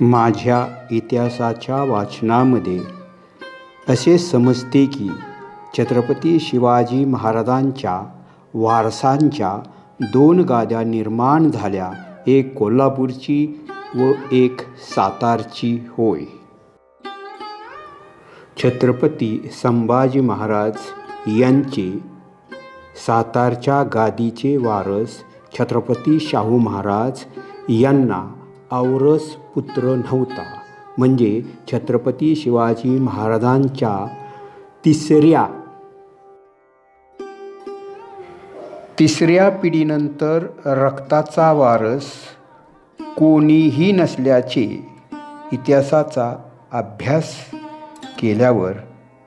माझ्या इतिहासाच्या वाचनामध्ये असे समजते की छत्रपती शिवाजी महाराजांच्या वारसांच्या दोन गाद्या निर्माण झाल्या एक कोल्हापूरची व एक सातारची होय. छत्रपती संभाजी महाराज यांचे सातारच्या गादीचे वारस छत्रपती शाहू महाराज यांना औरस पुत्र नव्हता. म्हणजे छत्रपती शिवाजी महाराजांच्या तिसऱ्या तिसऱ्या पिढीनंतर रक्ताचा वारस कोणीही नसल्याचे इतिहासाचा अभ्यास केल्यावर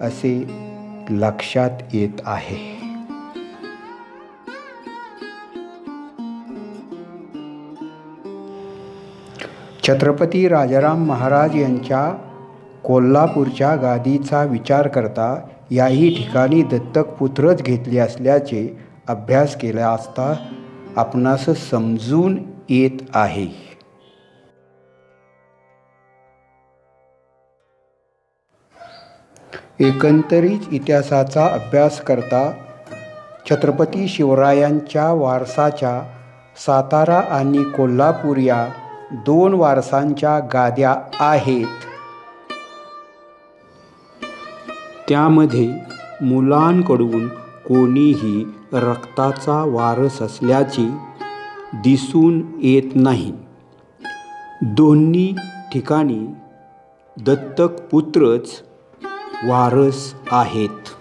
असे लक्षात येत आहे. छत्रपती राजाराम महाराज यांच्या कोल्हापूरच्या गादीचा विचार करता याही ठिकाणी दत्तक पुत्रच घेतले असल्याचे अभ्यास केला असता आपणास समजून येत आहे. एकंदरीत इतिहासाचा अभ्यास करता छत्रपती शिवरायांच्या वारसाच्या सातारा आणि कोल्हापूर या दोन वारसांच्या गाद्या आहेत. त्यामध्ये मुलांकडून कोणीही रक्ताचा वारस असल्याचे दिसून येत नाही. दोन्ही ठिकाणी दत्तक पुत्रच वारस आहेत.